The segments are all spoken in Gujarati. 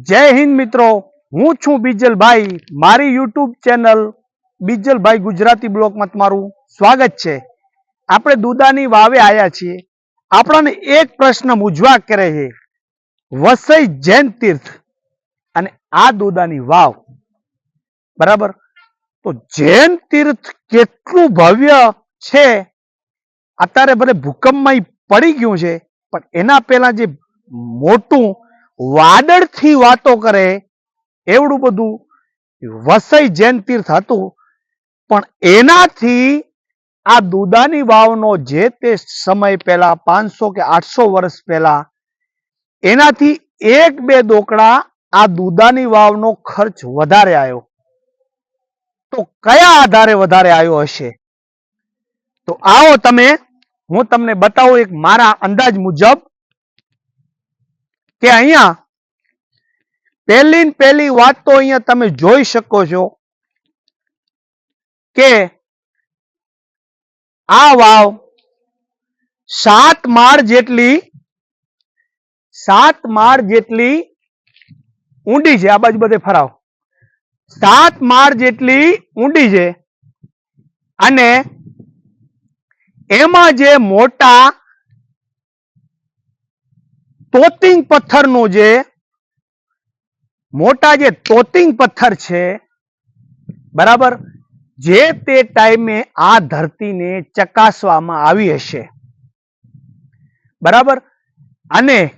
જય હિન્દ મિત્રો, હું છું બીજલભાઈ. મારી યુટ્યુબ ચેનલ બીજલભાઈ ગુજરાતી બ્લોકમાં તમારું સ્વાગત છે. આપણે દુદાની વાવે આવ્યા છીએ. આપણને એક પ્રશ્ન મૂંઝવા કરે છે. વસઈ જૈન તીર્થ અને આ દુદાની વાવ. બરાબર? તો જૈન તીર્થ કેટલું ભવ્ય છે? અત્યારે ભલે ભૂકંપમાં પડી ગયું છે, પણ એના પહેલા જે મોટું વાદળથી વાતો કરે, એવડું બધું વસઈ જૈન તીર્થ હતું. પણ એનાથી આ દુદાની વાવનો જે તે સમય પહેલા, પાંચસો કે આઠસો વર્ષ પહેલા, એનાથી એક બે દોકડા આ દુદાની વાવનો ખર્ચ વધારે આવ્યો તો કયા આધારે વધારે આવ્યો હશે? તો આવો તમે, હું તમને બતાવું એક મારા અંદાજ મુજબ કે અહીંયા પહેલી ને પહેલી વાત તો અહીંયા તમે જોઈ શકો છો કે આ વાવ સાત માળ જેટલી, સાત માળ જેટલી ઊંડી છે. આ બાજુ બધે ફરાવ. સાત માળ જેટલી ઊંડી છે અને એમાં જે મોટા તોતિંગ પથ્થરનું જે મોટા જે તોતિંગ પથ્થર છે, બરાબર? જે તે ટાઈમે આ ધરતીને ચકાસવામાં આવી હશે. બરાબર? અને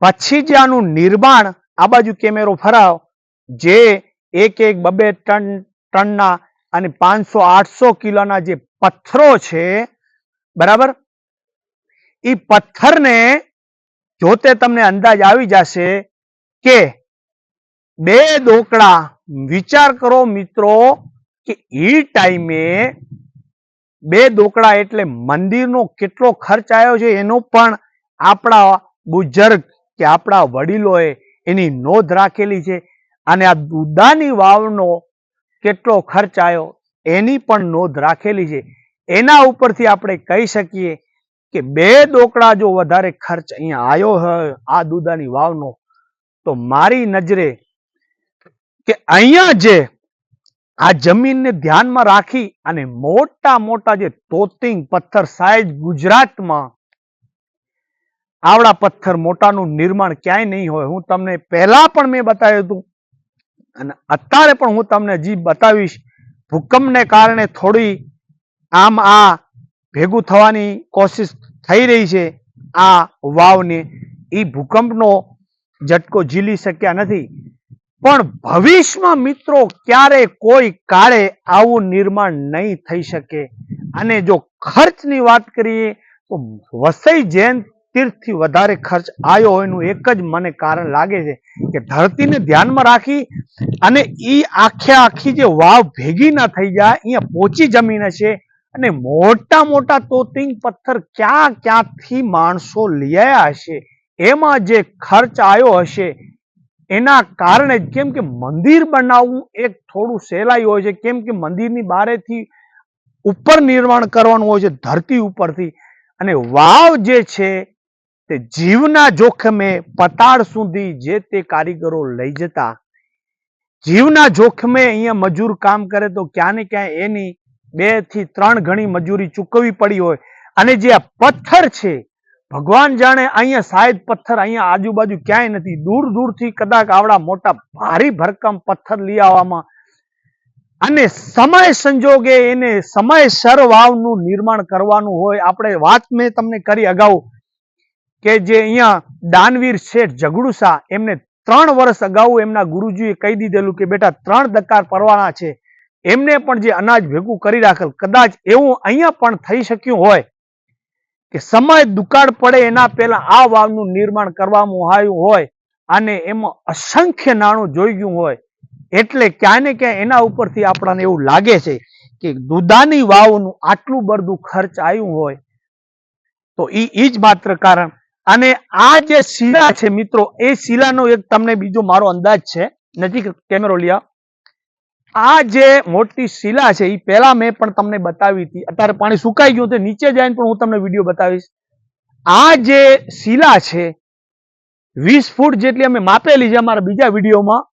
પછી જે આનું નિર્માણ, આ બાજુ કેમેરો ફરાવ, જે એક એક બબે ટન, ટનના અને પાંચસો, આઠસો કિલોના જે પથ્થરો છે, બરાબર? એ પથ્થરને જોતે તમને અંદાજ આવી જશે કે બે દોકડા વિચાર કરો મિત્રો કે એ ટાઈમે બે દોકડા એટલે મંદિરનો કેટલો ખર્ચ આવ્યો છે એનો પણ આપણા બુજર્ગ કે આપણા વડીલોએ એની નોંધ રાખેલી છે. અને આ દુદાની વાવનો કેટલો ખર્ચ આવ્યો એની પણ નોંધ રાખેલી છે. એના ઉપરથી આપણે કહી શકીએ કે બે દોકડા જો વધારે ખર્ચ અહીંયા આવ્યો હોય આ દુદાની વાવનો, તો મારી નજરે કે અહીંયા જે આ જમીનને ધ્યાનમાં રાખી અને મોટા મોટા જે તોતિંગ પથ્થર સાઈઝ ગુજરાતમાં, આવડા પથ્થર મોટાનું નિર્માણ ક્યાંય નહીં હોય. હું તમને પહેલા પણ મેં બતાવ્યું હતું અને અત્યારે પણ હું તમને હજી બતાવીશ. ભૂકંપને કારણે થોડી આમ આ ભેગું થવાની કોશિશ થઈ રહી છે. આ વાવને એ ભૂકંપનો ઝટકો ઝીલી શક્યા નથી. પણ ભવિષ્યમાં મિત્રો ક્યારે કોઈ કાળે આવું નિર્માણ નહીં થઈ શકે? અને જો ખર્ચની વાત કરીએ, તો વસઈ જૈન તીર્થથી વધારે ખર્ચ આવ્યો હોયનું એક જ મને કારણ લાગે છે કે ધરતીને ધ્યાનમાં રાખી અને એ આખે આખી જે વાવ ભેગી ના થઈ જાય, અહીંયા પોચી જમીન હશે અને મોટા મોટા તોતિંગ પથ્થર ક્યાં ક્યાંથી માણસો લઈ આવ્યા હશે? એમાં જે ખર્ચ આવ્યો હશે, એના કારણે કેમ કે મંદિર બનાવવું એક થોડું સહેલાઈ હોય છે. કેમ કે મંદિરની બારેથી ઉપર નિર્માણ કરવાનું હોય છે, ધરતી ઉપરથી. અને વાવ જે છે, તે જીવના જોખમે પતાળ સુધી જે તે કારીગરો લઈ જતા. જીવના જોખમે અહીંયા મજૂર કામ કરે તો ક્યાં ને ક્યાં એની બેથી ત્રણ ઘણી મજૂરી ચૂકવવી પડી હોય અને જે આ પથ્થર છે, ભગવાન જાણે અહીંયા સાહેબ પથ્થર અહીંયા આજુબાજુ ક્યાંય નથી. દૂર દૂરથી કદાચ આવડા મોટા ભારી ભરકમ પથ્થર લઈ આવવામાં. અને સમય સંજોગે એને સમયસર વાવનું નિર્માણ કરવાનું હોય. આપણે વાત મેં તમને કરી અગાઉ કે જે અહીંયા દાનવીર શેઠ જગડુસા એમને ત્રણ વર્ષ અગાઉ એમના ગુરુજીએ કહી દીધેલું કે બેટા ત્રણ દકાર પરવાના છે. એમને પણ જે અનાજ ભેગું કરી રાખેલ, કદાચ એવું અહીંયા પણ થઈ શક્યું હોય કે સમય દુકાળ પડે એના પહેલા આ વાવનું નિર્માણ કરવામાં આવ્યું હોય અને એમાં અસંખ્ય નાણું જોઈ ગયું હોય, એટલે ક્યાંય ને ક્યાંય એના ઉપરથી આપણને એવું લાગે છે કે દુદાની વાવનું આટલું બધું ખર્ચ આવ્યું હોય, તો એ ઈ જ માત્ર કારણ. અને આ જે શિલા છે મિત્રો, એ શિલાનો એક તમને બીજો મારો અંદાજ છે. નજીક કેમેરો લ્યા? આ જે મોટી શિલા છે એ પહેલા મેં પણ તમને બતાવી હતી. અત્યારે પાણી સુકાઈ ગયું છે, નીચે જઈને પણ હું તમને વીડિયો બતાવીશ. આ જે શિલા છે, વીસ ફૂટ જેટલી અમે માપેલી છે અમારા બીજા વિડીયોમાં,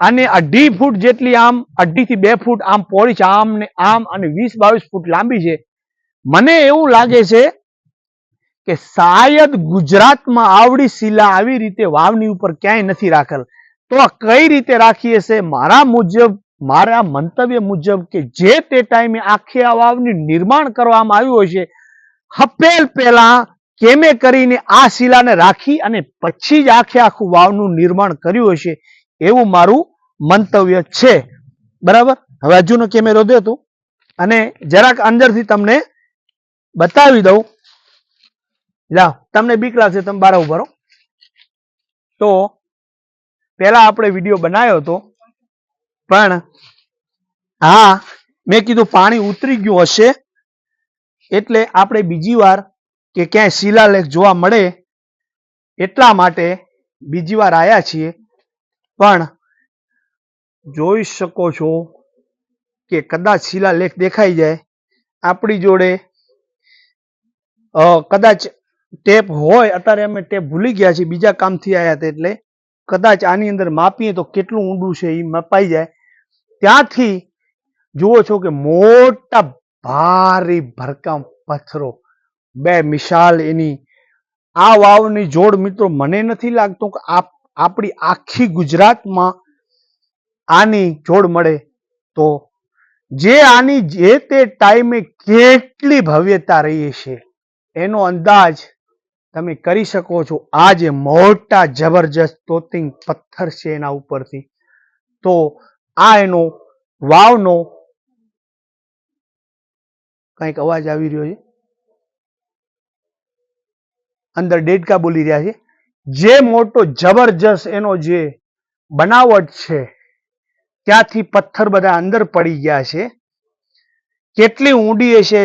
અને અઢી ફૂટ જેટલી આમ અઢી થી બે ફૂટ આમ પોળી છે આમ ને આમ, અને વીસ બાવીસ ફૂટ લાંબી છે. મને એવું લાગે છે કે શાયદ ગુજરાતમાં આવડી શિલા આવી રીતે વાવની ઉપર ક્યાંય નથી રાખેલ. તો કઈ રીતે રાખી હશે મારા મુજબ મારા મંતવ્ય મુજબ કે જે તે ટાઈમે આખી આ વાવની નિર્માણ કરવામાં આવ્યું હશે હપેલ પહેલા કેમે કરીને આ શિલાને રાખી અને પછી જ આખે આખું વાવનું નિર્માણ કર્યું હશે, એવું મારું મંતવ્ય છે. બરાબર? હવે હજુનો કેમેરો દે તું અને જરાક અંદરથી તમને બતાવી દઉં. લા તમને બીક લાગશે, તમે બાર ઉભરો તો, પહેલા આપણે વીડિયો બનાવ્યો હતો. પણ હા, મેં કીધું પાણી ઉતરી ગયું હશે. એટલે આપણે બીજી વાર કે ક્યાંય શિલાલેખ જોવા મળે એટલા માટે બીજી વાર આવ્યા છીએ. પણ જોઈ શકો છો કે કદાચ શિલાલેખ દેખાઈ જાય. આપણી જોડે કદાચ ટેપ હોય, અત્યારે અમે ટેપ ભૂલી ગયા છીએ, બીજા કામથી આવ્યા હતા એટલે કદાચ આની અંદર માપીએ તો કેટલું ઊંડું છે એ મપાઈ જાય. ત્યાંથી જુઓ છો કે મોટા ભારે ભરકામ પથ્થરો, બે મિશાલ એની. આ વાવની જોડ મિત્રો મને નથી લાગતું કે આપ, આપણી આખી ગુજરાતમાં આની જોડ મળે તો. જે આની, જે તે ટાઈમે કેટલી ભવ્યતા રહી છે એનો અંદાજ તમે કરી શકો છો. આ જે મોટા જબરજસ્ત તોતિંગ પથ્થર છે એના ઉપરથી. તો આ એનો વાવનો કંઈક અવાજ આવી રહ્યો છે. અંદર ડેડકા બોલી રહ્યા છે. જે મોટો જબરજસ્ત એનો જે બનાવટ છે, ત્યાંથી પથ્થર બધા અંદર પડી ગયા છે. કેટલી ઊંડી હશે?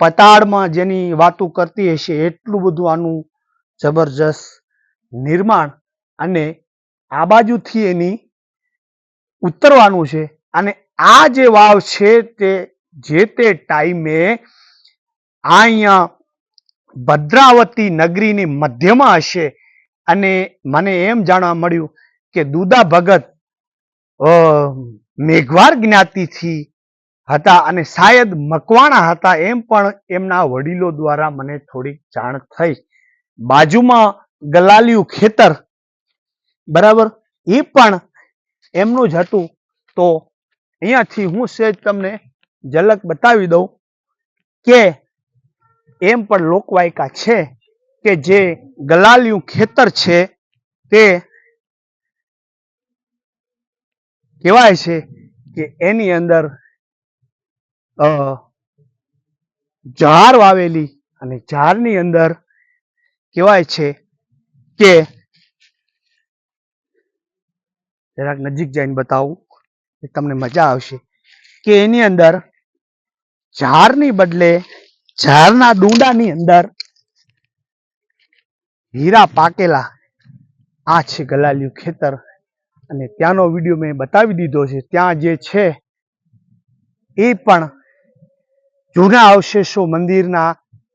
પતાળમાં જેની વાતો કરતી હશે એટલું બધું આનું જબરજસ્ત નિર્માણ અને આ બાજુથી એની ઉતરવાનું છે. અને આ જે વાવ છે તે, જે તે ટાઈમે આ અહીંયા ભદ્રાવતી નગરીની મધ્યમાં હશે. અને મને એમ જાણવા મળ્યું કે દુદા ભગત મેઘવાર જ્ઞાતિથી હતા અને શાયદ મકવાણા હતા એમ પણ એમના વડીલો દ્વારા મને થોડીક જાણ થઈ. બાજુમાં ગલાલિયું ખેતર, બરાબર? એ પણ એમનું જ હતું. તો અહીંયાથી હું સેજ તમને ઝલક બતાવી દઉં કે એમ પણ લોકવાયકા છે કે જે ગલાલિયું ખેતર છે તે કહેવાય છે કે એની અંદર ઝાડ વાવેલી અને ઝાડની અંદર કહેવાય છે કે જરાક નજીક જઈને બતાવું એ તમને મજા આવશે કે એની અંદર ઝાડની બદલે ઝાડના ડુંડાની અંદર હીરા પાકેલા આ છે ગલાલિયું ખેતર અને ત્યાંનો વીડિયો મેં બતાવી દીધો છે. ત્યાં જે છે એ પણ જૂના અવશેષો મંદિરના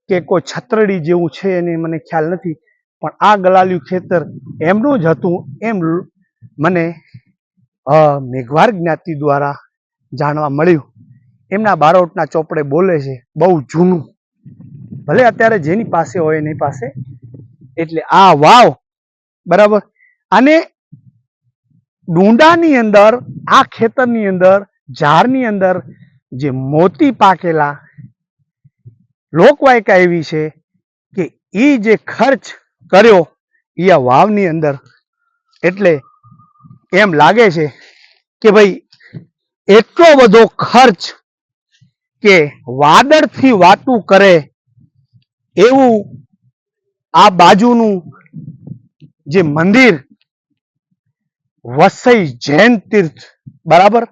કે કોઈ છત્રડી જેવું છે એને મને ખ્યાલ નથી, પણ આ ગલાલ્યું ખેતર એમનું જ હતું એમ મને મેઘવાર જ્ઞાતિ દ્વારા જાણવા મળ્યું. એમના બારોટના ચોપડે બોલે છે, બહુ જૂનું. ભલે અત્યારે જેની પાસે હોય એની પાસે. એટલે આ વાવ. બરાબર? અને ડુંડાની અંદર, આ ખેતરની અંદર, ઝાડની અંદર જે મોતી પાકેલા લોકવાયકા એવી છે કે એ જે ખર્ચ કર્યો એ આ વાવની અંદર. એટલે એમ લાગે છે કે ભાઈ એટલો બધો ખર્ચ કે વાદળથી વાતું કરે એવું આ બાજુનું જે મંદિર વસઈ જૈન તીર્થ, બરાબર?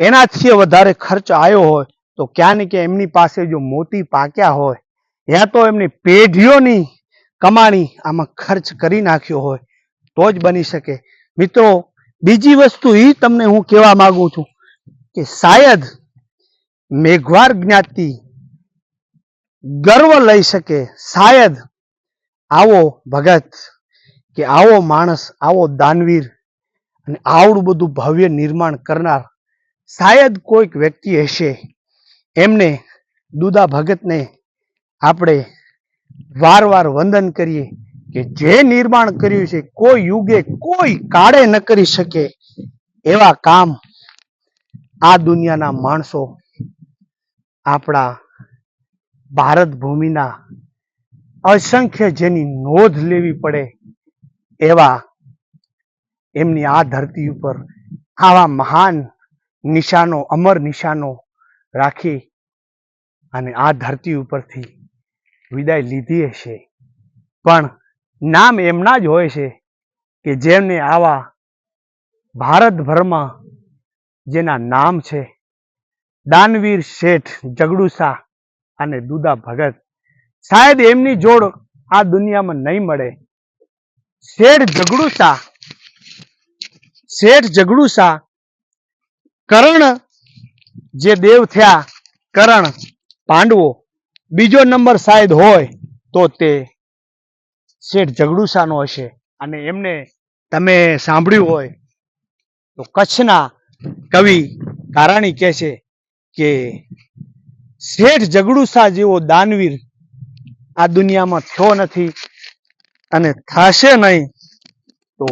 એનાથી વધારે ખર્ચ આવ્યો હોય, તો ક્યાં ને ક્યાં એમની પાસે જો મોતી પાક્યા હોય, યા તો એમની પેઢીઓની કમાણી આમાં ખર્ચ કરી નાખ્યો હોય, તો જ બની શકે. મિત્રો, બીજી વસ્તુ એ તમને હું કહેવા માંગુ છું કે શાયદ મેઘવાર જ્ઞાતિ ગર્વ લઈ શકે, શાયદ આવો ભગત કે આવો માણસ, આવો દાનવીર અને આવડું બધું ભવ્ય નિર્માણ કરનાર શાયદ કોઈક વ્યક્તિ હશે, એમને દુદા ભગતને આપણે વાર વાર વંદન કરીએ કે જે નિર્માણ કર્યું છે, કોઈ યુગે કોઈ કાળે ન કરી શકે એવા કામ આ દુનિયાના માણસો આપણા ભારત ભૂમિના અસંખ્ય જેની નોંધ લેવી પડે એવા એમની આ ધરતી ઉપર આવા મહાન નિશાનો, અમર નિશાનો રાખી અને આ ધરતી ઉપરથી વિદાય લીધી હશે. પણ નામ એમના જ હોય છે કે જેમને આવા ભારતભરમાં જેના નામ છે, દાનવીર શેઠ જગડુસા અને દુદા ભગત. શાયદ એમની જોડ આ દુનિયામાં નહીં મળે. શેઠ જગડુસા શેઠ જગડુસા કરણ જે દેવ થયા, કરણ પાંડવો, બીજો નંબર સાહેબ હોય તો તે શેઠ જગડુસાનો હશે. અને એમને તમે સાંભળ્યું હોય તો કચ્છના કવિ કારાણી કહે છે કે શેઠ જગડુસા જેવો દાનવીર આ દુનિયામાં થયો નથી અને થશે નહીં તો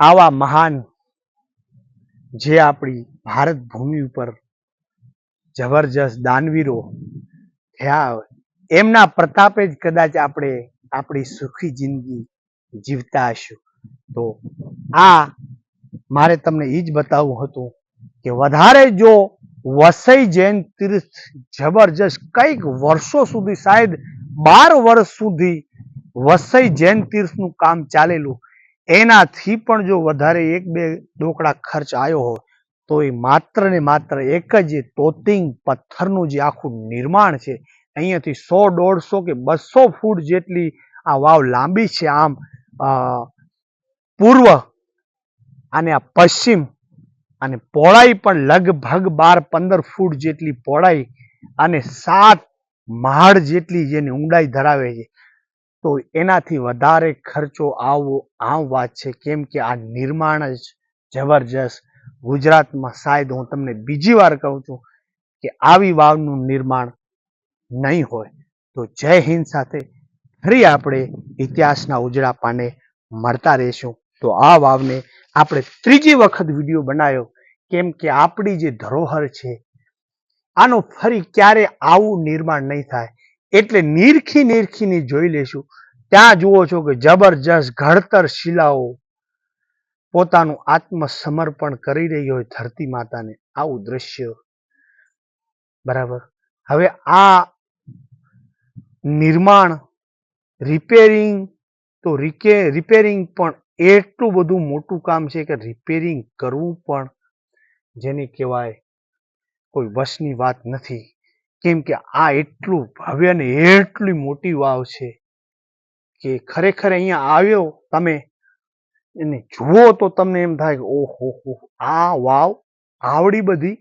આવા મહાન જે આપણી ભારત ભૂમિ ઉપર જબરજસ્ત દાનવીરો થયા એમના પ્રતાપે જ કદાચ આપણે આપણી સુખી જિંદગી જીવતા હશું. તો આ મારે તમને એ જ બતાવવું હતું કે વધારે જો વસઈ જૈન તીર્થ જબરજસ્ત કંઈક વર્ષો સુધી શાયદ બાર વર્ષ સુધી વસઈ જૈન તીર્થનું કામ ચાલેલું એનાથી પણ જો વધારે એક બે ડોકડા ખર્ચ આવ્યો હોય તો એ માત્ર ને માત્ર એક જ તોતિંગ પથ્થરનું જે આખું નિર્માણ છે, અહીંયાથી સો, દોઢસો કે બસો ફૂટ જેટલી આ વાવ લાંબી છે આમ પૂર્વ અને આ પશ્ચિમ અને પહોળાઈ પણ લગભગ બાર, પંદર ફૂટ જેટલી પહોળાઈ અને સાત માળ જેટલી જેની ઊંડાઈ ધરાવે છે. તો એનાથી વધારે ખર્ચો આવવો આમ વાત છે, કેમ કે આ નિર્માણ જ જબરજસ્ત. ગુજરાતમાં શાયદ હું તમને બીજી વાર કહું છું કે આવી વાવનું નિર્માણ નહીં હોય. તો જય હિન્દ સાથે ફરી આપણે ઇતિહાસના ઉજળા પાને મળતા રહીશું. તો આ વાવને આપણે ત્રીજી વખત વીડિયો બનાવ્યો, કેમ કે આપણી જે ધરોહર છે, આનો ફરી ક્યારે આવું નિર્માણ નહીં થાય એટલે નીરખી નીરખીની જોઈ લેશું. ત્યાં જુઓ છો કે જબરજસ્ત ઘડતર શિલાઓ પોતાનું આત્મસમર્પણ કરી રહી હોય ધરતી માતાને. આવું દ્રશ્ય. બરાબર? હવે આ નિર્માણ રિપેરિંગ તો રિકે રિપેરિંગ પણ એટલું બધું મોટું કામ છે કે રિપેરિંગ કરવું પણ જેને કહેવાય કોઈ વશની વાત નથી. કેમ કે આ એટલું ભવ્ય ને એટલી મોટી વાવ છે કે ખરેખર અહીંયા આવ્યો, તમે એને જુઓ તો તમને એમ થાય કે ઓહો હો, આ વાવ આવડી બધી.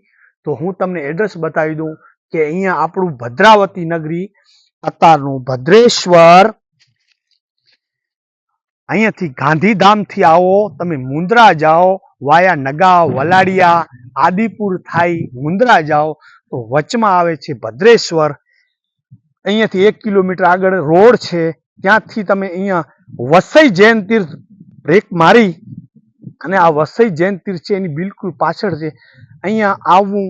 તો હું તમને એડ્રેસ બતાવી દઉં કે અહીંયા આપણું ભદ્રાવતી નગરી અત્યારનું ભદ્રેશ્વર. અહીંયાથી ગાંધીધામથી આવો, તમે મુન્દ્રા જાઓ, વાયા નગાવ વલાડિયા, આદિપુર થાય મુન્દ્રા જાઓ. તો વચમાં આવે છે ભદ્રેશ્વર. અહીંયાથી એક કિલોમીટર આગળ રોડ છે. ત્યાંથી તમે અહીંયા વસઈ જૈન તીર્થ બ્રેક મારી અને આ વસઈ જૈન તીર્થ છે એની બિલકુલ પાછળ છે. અહીંયા આવવું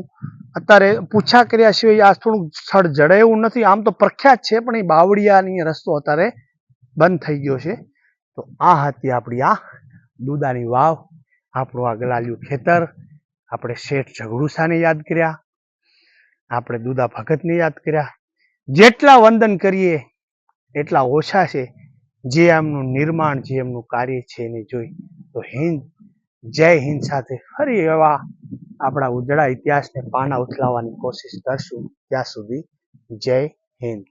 અત્યારે પૂછા કર્યા સિવાય આ થોડું સ્થળ જડે એવું નથી. આમ તો પ્રખ્યાત છે, પણ એ બાવળિયાની રસ્તો અત્યારે બંધ થઈ ગયો છે. તો આ હતી આપણી આ દુદાની વાવ. આપણું આ ગલાલિયું ખેતર. આપણે શેઠ ઝઘડુસાને યાદ કર્યા. આપણે દુદા ભગતને યાદ કર્યા. જેટલા વંદન કરીએ, એટલા ઓછા છે. જે એમનું નિર્માણ, જે એમનું કાર્ય છે એને જોઈ. તો હિન્દ, જય હિન્દ સાથે ફરી એવા આપણા ઉજળા ઇતિહાસને પાના ઉથલાવવાની કોશિશ કરશું. ત્યાં સુધી જય હિન્દ.